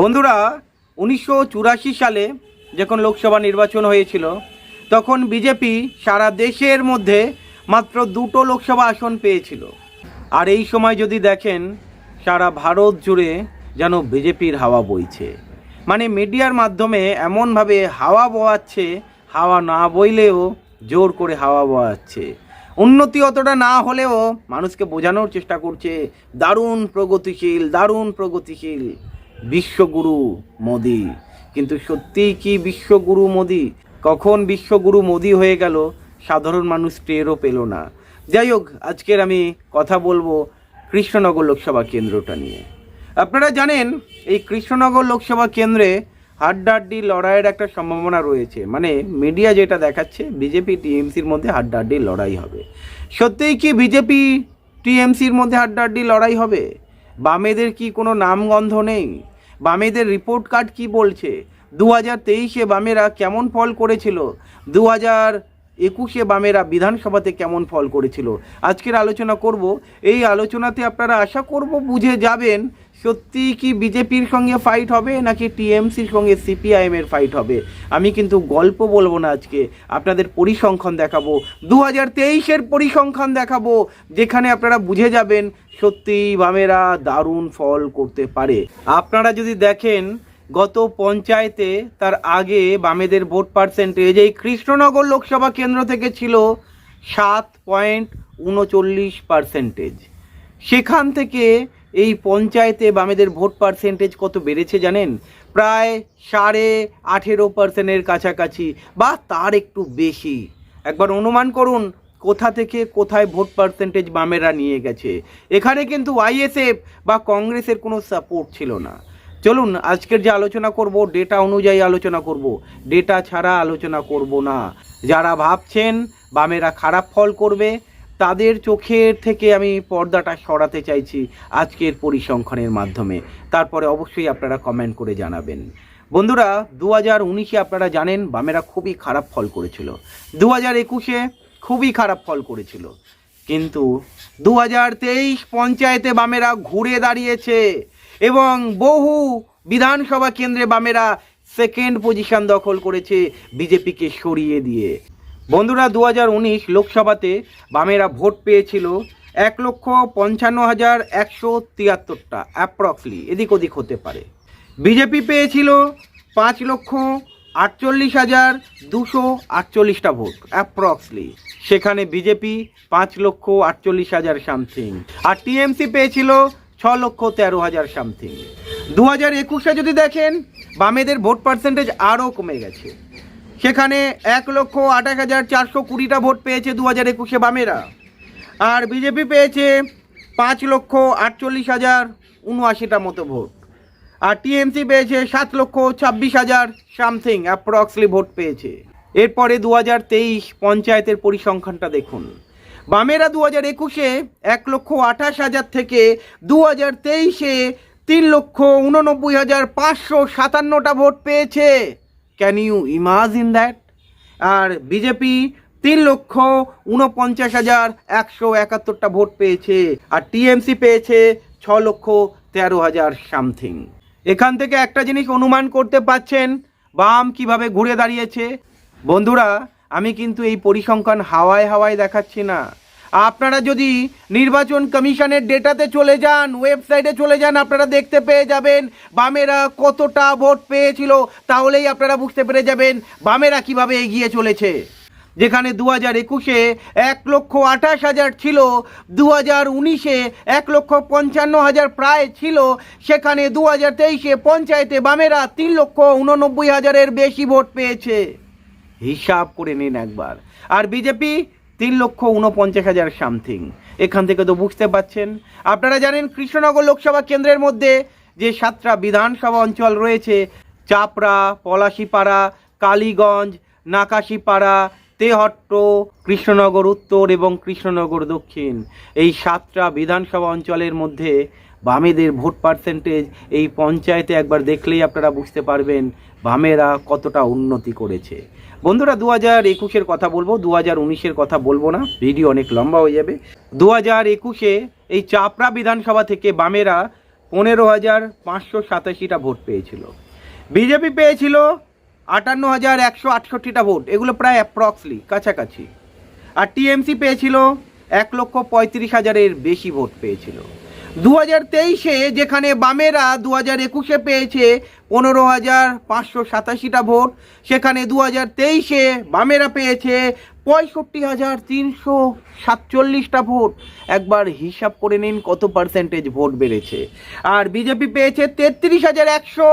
বন্ধুরা, উনিশশো চুরাশি সালে যখন লোকসভা নির্বাচন হয়েছিল, তখন বিজেপি সারা দেশের মধ্যে মাত্র দুটো লোকসভা আসন পেয়েছিল। আর এই সময় যদি দেখেন, সারা ভারত জুড়ে যেন বিজেপির হাওয়া বইছে। মানে মিডিয়ার মাধ্যমে এমনভাবে হাওয়া বওয়াচ্ছে, হাওয়া না বইলেও জোর করে হাওয়া বওয়াচ্ছে। উন্নতি অতটা না হলেও মানুষকে বোঝানোর চেষ্টা করছে, দারুণ প্রগতিশীল দারুণ প্রগতিশীল। বিশ্বগুরু মোদি। কিন্তু সত্যিই কি বিশ্বগুরু মোদি? কখন বিশ্বগুরু মোদি হয়ে গেল, সাধারণ মানুষ টেরও পেল না। যাই হোক, আজকের আমি কথা বলব কৃষ্ণনগর লোকসভা কেন্দ্রটা নিয়ে। আপনারা জানেন, এই কৃষ্ণনগর লোকসভা কেন্দ্রে হাড্ডাহাড্ডি লড়াইয়ের একটা সম্ভাবনা রয়েছে। মানে মিডিয়া যেটা দেখাচ্ছে, বিজেপি টিএমসির মধ্যে হাড্ডাহাড্ডি লড়াই হবে। সত্যিই কি বিজেপি টিএমসির মধ্যে হাড্ডাহাড্ডি লড়াই হবে? বামেদের কি কোনো নামগন্ধ নেই? বামেদের রিপোর্ট কার্ড কি বলছে? দু হাজার তেইশে বামেরা কেমন ফল করেছিল? দু হাজার একুশে বামেরা বিধানসভাতে কেমন ফল করেছিল? আজকের আলোচনা করব। এই আলোচনাতে আপনারা আশা করব বুঝে যাবেন সত্যি কি বিজেপির সঙ্গে ফাইট হবে নাকি টিএমসির সঙ্গে সিপিআইএমের ফাইট হবে। আমি কিন্তু গল্প বলব না আজকে। আপনাদের পরিসংখ্যান দেখাবো। দু হাজার তেইশের পরিসংখ্যান দেখাবো। যেখানে আপনারা বুঝে যাবেন সত্যি বামেরা দারুণ ফল করতে পারে। আপনারা যদি দেখেন, গত পঞ্চায়েতে তার আগে বামেদের ভোট পার্সেন্টেজ এই কৃষ্ণনগর লোকসভা কেন্দ্র থেকে ছিল সাত পয়েন্ট উনচল্লিশ পার্সেন্টেজ। সেখান থেকে এই পঞ্চায়েতে বামেদের ভোট পার্সেন্টেজ কত বেড়েছে জানেন? প্রায় সাড়ে আঠেরো পার্সেন্টের কাছাকাছি বা তার একটু বেশি। একবার অনুমান করুন কোথা থেকে কোথায় ভোট পার্সেন্টেজ বামেরা নিয়ে গেছে? এখানে কিন্তু আইএসএফ বা কংগ্রেসের কোনো সাপোর্ট ছিল না। চলুন, আজকের যে আলোচনা করব ডেটা অনুযায়ী আলোচনা করব। ডেটা ছাড়া আলোচনা করব না। যারা ভাবছেন বামেরা খারাপ ফল করবে, তাদের চোখের থেকে আমি পর্দাটা সরাতে চাইছি আজকের পরিসংখ্যানের মাধ্যমে। তারপরে অবশ্যই আপনারা কমেন্ট করে জানাবেন। বন্ধুরা, দু হাজার উনিশে আপনারা জানেন বামেরা খুবই খারাপ ফল করেছিল। দু হাজার একুশে খুবই খারাপ ফল করেছিল। কিন্তু দু হাজার তেইশ পঞ্চায়েতে বামেরা ঘুরে দাঁড়িয়েছে এবং বহু বিধানসভা কেন্দ্রে বামেরা সেকেন্ড পজিশন দখল করেছে বিজেপিকে সরিয়ে দিয়ে। বন্ধুরা দু হাজার উনিশ লোকসভাতে বামেরা ভোট পেয়েছিল এক লক্ষ পঞ্চান্ন হাজার একশো তিয়াত্তরটা অ্যাপ্রক্সলি এদিক ওদিক হতে পারে। বিজেপি পেয়েছিল পাঁচ লক্ষ আটচল্লিশ হাজার দুশো আটচল্লিশটা ভোট অ্যাপ্রক্সলি সেখানে বিজেপি পাঁচ লক্ষ আটচল্লিশ হাজার সামথিং আর টিএমসি পেয়েছিল ছ লক্ষ তেরো হাজার সামথিং দু হাজার একুশে যদি দেখেন, বামেদের ভোট পার্সেন্টেজ আরও কমে গেছে। সেখানে এক লক্ষ আঠাশ হাজার চারশো কুড়িটা ভোট পেয়েছে দু হাজার একুশে বামেরা। আর বিজেপি পেয়েছে পাঁচ লক্ষ আটচল্লিশ হাজার উনআশিটা মতো ভোট। আর টিএমসি পেয়েছে সাত লক্ষ ছাব্বিশ হাজার সামথিং, অ্যাপ্রক্সলি ভোট পেয়েছে। এরপরে দু হাজার তেইশ পঞ্চায়েতের পরিসংখ্যানটা দেখুন। বামেরা দু হাজার একুশে এক লক্ষ আঠাশ হাজার থেকে দু হাজার তেইশে তিন লক্ষ উননব্বই হাজার পাঁচশো সাতান্নটা ভোট পেয়েছে। ক্যান ইউ ইমাজিন দ্যাট আর বিজেপি তিন লক্ষ উনপঞ্চাশ হাজার একশো একাত্তরটা ভোট পেয়েছে। আর টিএমসি পেয়েছে ছ লক্ষ তেরো হাজার সামথিং। এখান থেকে একটা জিনিস অনুমান করতে পাচ্ছেন, বাম কীভাবে ঘুরে দাঁড়িয়েছে। বন্ধুরা, আমি কিন্তু এই পরিসংখ্যান হাওয়ায় হাওয়ায় দেখাচ্ছি না। আপনারা যদি নির্বাচন কমিশনের ডেটাতে চলে যান, ওয়েবসাইটে চলে যান, আপনারা দেখতে পেয়ে যাবেন বামেরা কতটা ভোট পেয়েছিল, তাহলেই আপনারা বুঝতে পেরে যাবেন বামেরা কীভাবে এগিয়ে চলেছে। যেখানে দু হাজার একুশে এক লক্ষ আঠাশ হাজার ছিল, দু হাজার উনিশে এক লক্ষ পঞ্চান্ন হাজার প্রায় ছিল, সেখানে দু হাজার তেইশে পঞ্চায়েতে বামেরা তিন লক্ষ উননব্বই হাজারের বেশি ভোট পেয়েছে। হিসাব করে নিন একবার। আর বিজেপি তিন লক্ষ উনপঞ্চাশ হাজার সামথিং। এখান থেকে তো বুঝতে পাচ্ছেন। আপনারা জানেন কৃষ্ণনগর লোকসভা কেন্দ্রের মধ্যে যে সাতটা বিধানসভা অঞ্চল রয়েছে, চাপড়া, পলাশিপাড়া, কালীগঞ্জ, নাকাশিপাড়া তেহট্ট, কৃষ্ণনগর উত্তর এবং কৃষ্ণনগর দক্ষিণ। এই সাতটা বিধানসভা অঞ্চলের মধ্যে বামেদের ভোট পার্সেন্টেজ এই পঞ্চায়েতে একবার দেখলেই আপনারা বুঝতে পারবেন বামেরা কতটা উন্নতি করেছে। বন্ধুরা দু হাজার একুশের কথা বলব দু হাজার উনিশের কথা বলব না, ভিডিও অনেক লম্বা হয়ে যাবে। দু হাজার একুশে এই চাপড়া বিধানসভা থেকে বামেরা পনেরো হাজার পাঁচশো সাতাশিটা ভোট পেয়েছিল। বিজেপি পেয়েছিল আটান্ন হাজার একশো আটষট্টিটা ভোট। এগুলো প্রায় অ্যাপ্রক্সলি কাছাকাছি। আর টিএমসি পেয়েছিল এক লক্ষ পঁয়ত্রিশ হাজারের বেশি ভোট পেয়েছিল। দু হাজার তেইশে যেখানে বামেরা দু হাজার একুশে পেয়েছে পনেরো হাজার পাঁচশো সাতাশিটা ভোট, সেখানে দু হাজার তেইশে বামেরা পেয়েছে পঁয়ষট্টি হাজার তিনশো সাতচল্লিশটা ভোট। একবার হিসাব করে নিন কত পার্সেন্টেজ ভোট বেড়েছে। আর বিজেপি পেয়েছে তেত্রিশ হাজার একশো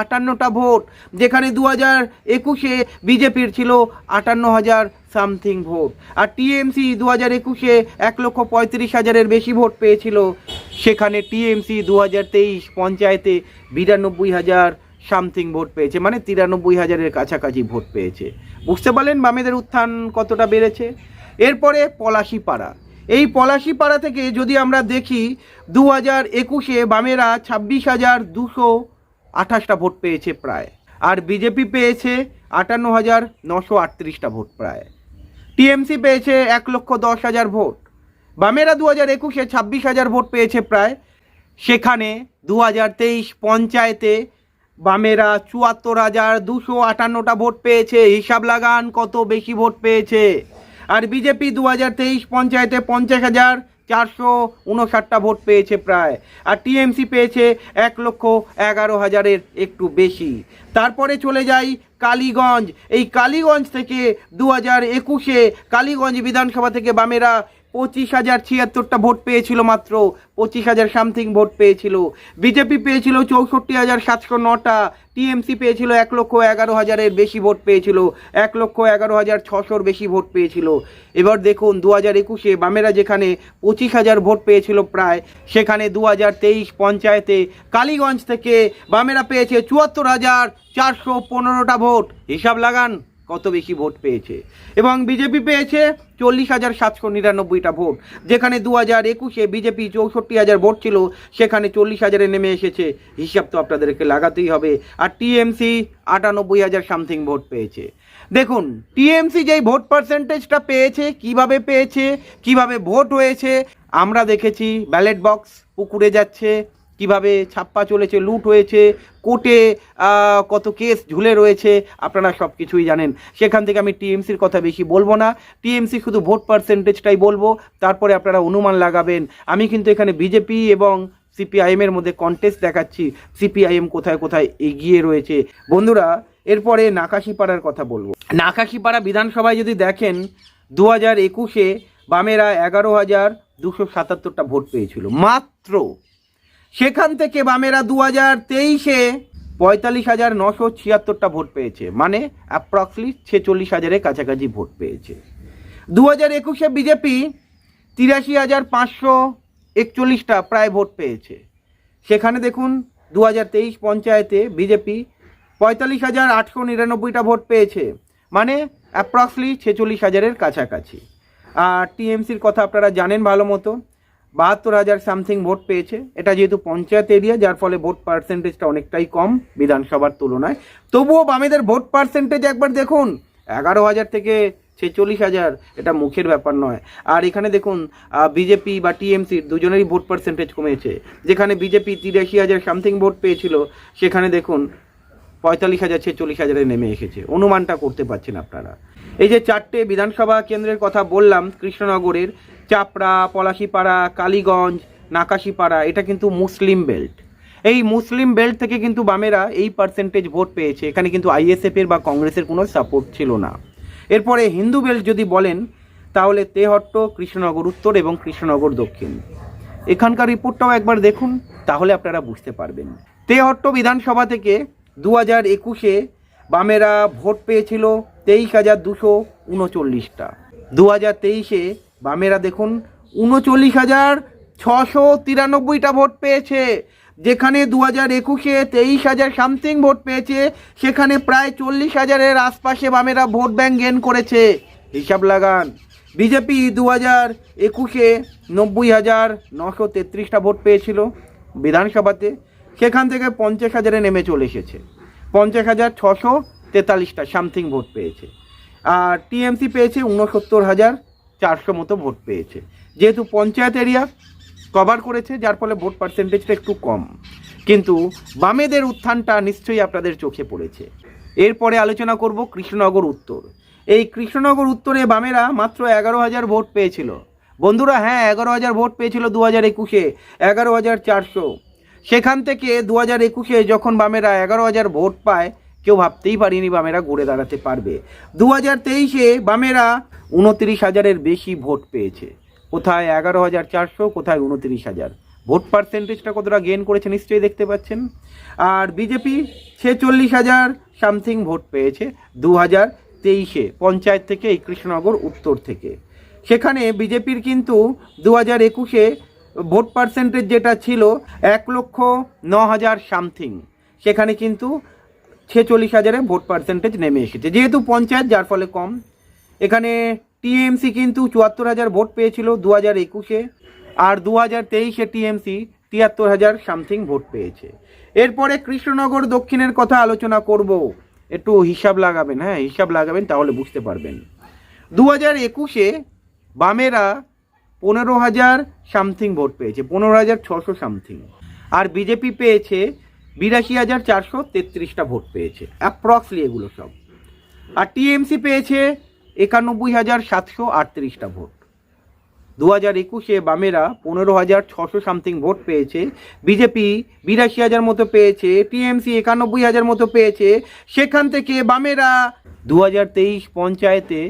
আটান্নটা ভোট। যেখানে দু হাজার একুশে বিজেপির ছিল আটান্ন হাজার সামথিং ভোট। আর টিএমসি দু হাজার একুশে এক লক্ষ পঁয়ত্রিশ হাজারের বেশি ভোট পেয়েছিল। সেখানে টিএমসি দু হাজার তেইশ পঞ্চায়েতে বিরানব্বই হাজার সামথিং ভোট পেয়েছে মানে তিরানব্বই হাজারের কাছাকাছি ভোট পেয়েছে। বুঝতে পারলেন বামেদের উত্থান কতটা বেড়েছে? এরপরে পলাশিপাড়া। এই পলাশিপাড়া থেকে যদি আমরা দেখি দু হাজার একুশে বামেরা ছাব্বিশ হাজার দুশো আঠাশটা ভোট পেয়েছে প্রায়। আর বিজেপি পেয়েছে আটান্ন হাজার নশো আটত্রিশটা ভোট প্রায়। টিএমসি পেয়েছে এক লক্ষ দশ হাজার ভোট। বামেরা দু হাজার একুশে ছাব্বিশ হাজার ভোট পেয়েছে প্রায়। সেখানে দু হাজার তেইশ পঞ্চায়েতে বামেরা চুয়াত্তর হাজার দুশো আটান্নটা ভোট পেয়েছে। হিসাব লাগান কত বেশি ভোট পেয়েছে। আর বিজেপি দু হাজার তেইশ পঞ্চায়েতে পঞ্চাশ হাজার চারশো উনষাটটা ভোট পেয়েছে প্রায়। আর টিএমসি পেয়েছে এক লক্ষ এগারো হাজারের একটু বেশি। তারপরে চলে যাই কালীগঞ্জ। এই কালীগঞ্জ থেকে দু হাজার একুশে কালীগঞ্জ বিধানসভা থেকে বামেরা পঁচিশ হাজার ছিয়াত্তরটা ভোট পেয়েছিল মাত্র, পঁচিশ হাজার সামথিং ভোট পেয়েছিল। বিজেপি পেয়েছিল চৌষট্টি হাজার সাতশো নটা, টিএমসি পেয়েছিল এক লক্ষ এগারো হাজারের বেশি ভোট পেয়েছিল, এক লক্ষ এগারো হাজার ছশোর বেশি ভোট পেয়েছিল। এবার দেখুন, দু হাজার একুশে বামেরা যেখানে পঁচিশ হাজার ভোট পেয়েছিল প্রায়, সেখানে দু হাজার তেইশ পঞ্চায়েতে কালীগঞ্জ থেকে বামেরা পেয়েছে চুয়াত্তর হাজার চারশো পনেরোটা ভোট। হিসাব লাগান। কত বেশি ভোট পেয়েছে? এবং বিজেপি পেয়েছে চল্লিশ হাজার সাতশো নিরানব্বইটা ভোট। যেখানে দু হাজার একুশে বিজেপি চৌষট্টি হাজার ভোট ছিল, সেখানে চল্লিশ হাজারে নেমে এসেছে। হিসাব তো আপনাদেরকে লাগাতেই হবে। আর টিএমসি আটানব্বই হাজার সামথিং ভোট পেয়েছে। দেখুন, টিএমসি যেই ভোট পার্সেন্টেজটা পেয়েছে, কীভাবে পেয়েছে, কীভাবে ভোট হয়েছে, আমরা দেখেছি, ব্যালেট বক্স, পুকুরে যাচ্ছে কীভাবে ছাপ্পা চলেছে, লুট হয়েছে, কোর্টে কত কেস ঝুলে রয়েছে, আপনারা সব কিছুই জানেন। সেখান থেকে আমি টিএমসির কথা বেশি বলব না। টিএমসি শুধু ভোট পার্সেন্টেজটাই বলব, তারপরে আপনারা অনুমান লাগাবেন। আমি কিন্তু এখানে বিজেপি এবং সিপিআইএমের মধ্যে কন্টেস্ট দেখাচ্ছি সিপিআইএম কোথায় কোথায় এগিয়ে রয়েছে। বন্ধুরা, এরপরে নাকাশিপাড়ার কথা বলব। নাকাশিপাড়া বিধানসভায় যদি দেখেন দু হাজার একুশে বামেরা এগারো হাজার দুশো সাতাত্তরটা ভোট পেয়েছিল। মাত্র সেখান থেকে বামেরা দু হাজার তেইশে পঁয়তাল্লিশ হাজার নশো ছিয়াত্তরটা ভোট পেয়েছে। মানে অ্যাপ্রক্সলি ছেচল্লিশ হাজারের কাছাকাছি ভোট পেয়েছে। দু হাজার একুশে বিজেপি তিরাশি হাজার পাঁচশো একচল্লিশটা প্রায় ভোট পেয়েছে। সেখানে দেখুন দু হাজার তেইশ পঞ্চায়েতে বিজেপি পঁয়তাল্লিশ হাজার আটশো নিরানব্বইটা ভোট পেয়েছে। মানে অ্যাপ্রক্সলি ছেচল্লিশ হাজারের কাছাকাছি। আর টিএমসির কথা আপনারা জানেন ভালো মতো বাহাত্তর হাজার সামথিং ভোট পেয়েছে। এটা যেহেতু পঞ্চায়েত এরিয়া যার ফলে ভোট পার্সেন্টেজটা অনেকটাই কম বিধানসভার তুলনায়। তবুও বামেদের ভোট পার্সেন্টেজ একবার দেখুন, এগারো হাজার থেকে ছেচল্লিশ হাজার, এটা মুখের ব্যাপার নয়। আর এখানে দেখুন বিজেপি বা টিএমসির দুজনেরই ভোট পার্সেন্টেজ কমেছে। যেখানে বিজেপি তিরাশি হাজার সামথিং ভোট পেয়েছিল, সেখানে দেখুন, পঁয়তাল্লিশ হাজার, ছেচল্লিশ হাজারে নেমে এসেছে। অনুমানটা করতে পারছেন আপনারা। এই যে চারটে বিধানসভা কেন্দ্রের কথা বললাম, কৃষ্ণনগরের, চাপড়া, পলাশিপাড়া, কালীগঞ্জ, নাকাশিপাড়া, এটা কিন্তু মুসলিম বেল্ট। এই মুসলিম বেল্ট থেকে কিন্তু বামেরা এই পার্সেন্টেজ ভোট পেয়েছে। এখানে কিন্তু আইএসএফ এর বা কংগ্রেসের কোনো সাপোর্ট ছিল না। এরপরে হিন্দু বেল্ট যদি বলেন, তাহলে তেহট্ট, কৃষ্ণনগর উত্তর এবং কৃষ্ণনগর দক্ষিণ। এখানকার রিপোর্টটাও একবার দেখুন, তাহলে আপনারা বুঝতে পারবেন। তেহট্ট বিধানসভা থেকে দু হাজার একুশে বামেরা ভোট পেয়েছিল তেইশ হাজার দুশো উনচল্লিশটা। দু হাজার তেইশে বামেরা দেখুন উনচল্লিশ হাজার ছশো তিরানব্বইটা ভোট পেয়েছে। যেখানে দু হাজার একুশে তেইশ হাজার সামথিং ভোট পেয়েছে, সেখানে প্রায় চল্লিশ হাজারের আশপাশে বামেরা ভোট ব্যাংক গেন করেছে। হিসাব লাগান। বিজেপি দু হাজার একুশে নব্বই হাজার নশো তেত্রিশটা ভোট পেয়েছিল বিধানসভাতে। সেখান থেকে পঞ্চাশ হাজারে নেমে চলে এসেছে। পঞ্চাশ হাজার ছশো তেতাল্লিশটা সামথিং ভোট পেয়েছে। আর টিএমসি পেয়েছে ঊনসত্তর হাজার চারশো মতো ভোট পেয়েছে। যেহেতু পঞ্চায়েত এরিয়া কভার করেছে, যার ফলে ভোট পার্সেন্টেজটা একটু কম। কিন্তু বামেদের উত্থানটা নিশ্চয়ই আপনাদের চোখে পড়েছে। এরপরে আলোচনা করব কৃষ্ণনগর উত্তর। এই কৃষ্ণনগর উত্তরে বামেরা মাত্র এগারো হাজার ভোট পেয়েছিল। বন্ধুরা হ্যাঁ এগারো হাজার ভোট পেয়েছিল দু হাজার একুশে। এগারো হাজার চারশো। সেখান থেকে দু হাজার একুশে যখন বামেরা এগারো হাজার ভোট পায়, কেউ ভাবতেই পারিনি বামেরা ঘুরে দাঁড়াতে পারবে। দু হাজার তেইশে বামেরা উনত্রিশ হাজারের বেশি ভোট পেয়েছে। কোথায় এগারো হাজার চারশো, কোথায় উনত্রিশ হাজার। ভোট পার্সেন্টেজটা কতটা গেন করেছে নিশ্চয়ই দেখতে পাচ্ছেন? আর বিজেপি ছেচল্লিশ হাজার সামথিং ভোট পেয়েছে দু হাজার তেইশে, পঞ্চায়েত থেকে এই কৃষ্ণনগর, উত্তর থেকে। সেখানে বিজেপির কিন্তু দু হাজার একুশে ভোট পার্সেন্টেজ যেটা ছিল এক লক্ষ ন হাজার সামথিং। সেখানে কিন্তু ছেচল্লিশ হাজারে ভোট পার্সেন্টেজ নেমে এসেছে। যেহেতু পঞ্চায়েত, যার ফলে কম। এখানে টিএমসি কিন্তু চুয়াত্তর হাজার ভোট পেয়েছিল দু হাজার একুশে। আর দু হাজার তেইশে টিএমসি তিয়াত্তর হাজার সামথিং ভোট পেয়েছে। এরপরে কৃষ্ণনগর দক্ষিণের কথা আলোচনা করব। একটু হিসাব লাগাবেন হ্যাঁ হিসাব লাগাবেন তাহলে বুঝতে পারবেন। দু হাজার একুশে বামেরা পনেরো হাজার সামথিং ভোট পেয়েছে, পনেরো হাজার ছশো সামথিং। আর বিজেপি পেয়েছে বিরাশি হাজার চারশো তেত্রিশটা ভোট পেয়েছে অ্যাপ্রক্সলি এগুলো সব। আর টিএমসি পেয়েছে একানব্বই হাজার সাতশো আটত্রিশটা ভোট। দু হাজার একুশে বামেরা পনেরো হাজার ছশো সামথিং ভোট পেয়েছে, বিজেপি বিরাশি হাজার মতো পেয়েছে, টিএমসি একানব্বই হাজার মতো পেয়েছে, সেখান থেকে বামেরা দু হাজার তেইশ পঞ্চায়েতে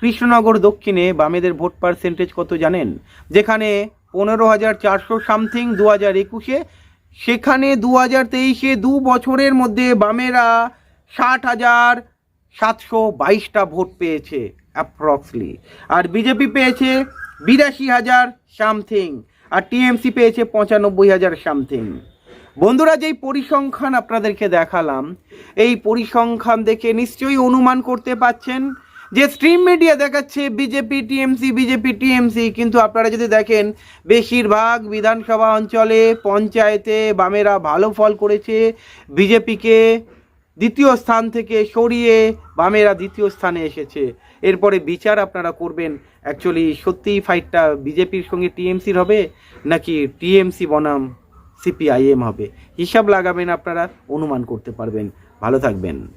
কৃষ্ণনগর দক্ষিণে বামেদের ভোট পার্সেন্টেজ কত জানেন? যেখানে পনেরো হাজার চারশো সামথিং দু হাজার একুশে, সেখানে দু হাজার তেইশে দু বছরের মধ্যে বামেরা ষাট হাজার সাতশো বাইশটা ভোট পেয়েছে অ্যাপ্রক্সলি আর বিজেপি পেয়েছে বিরাশি হাজার সামথিং আর টিএমসি পেয়েছে পঁচানব্বই হাজার সামথিং বন্ধুরা, যেই পরিসংখ্যান আপনাদেরকে দেখালাম, এই পরিসংখ্যান দেখে নিশ্চয়ই অনুমান করতে পাচ্ছেন যে স্ট্রিম মিডিয়া দেখাচ্ছে বিজেপি টিএমসি বিজেপি টিএমসি কিন্তু আপনারা যদি দেখেন, বেশিরভাগ বিধানসভা অঞ্চলে পঞ্চায়েতে বামেরা ভালো ফল করেছে বিজেপিকে দ্বিতীয় স্থান থেকে সরিয়ে বামেরা দ্বিতীয় স্থানে এসেছে। এরপরে বিচার আপনারা করবেন অ্যাকচুয়ালি সত্যিই ফাইটটা বিজেপির সঙ্গে টিএমসির হবে, নাকি টিএমসি বনাম সিপিআইএম হবে? হিসাব লাগাবেন আপনারা, অনুমান করতে পারবেন। ভালো থাকবেন।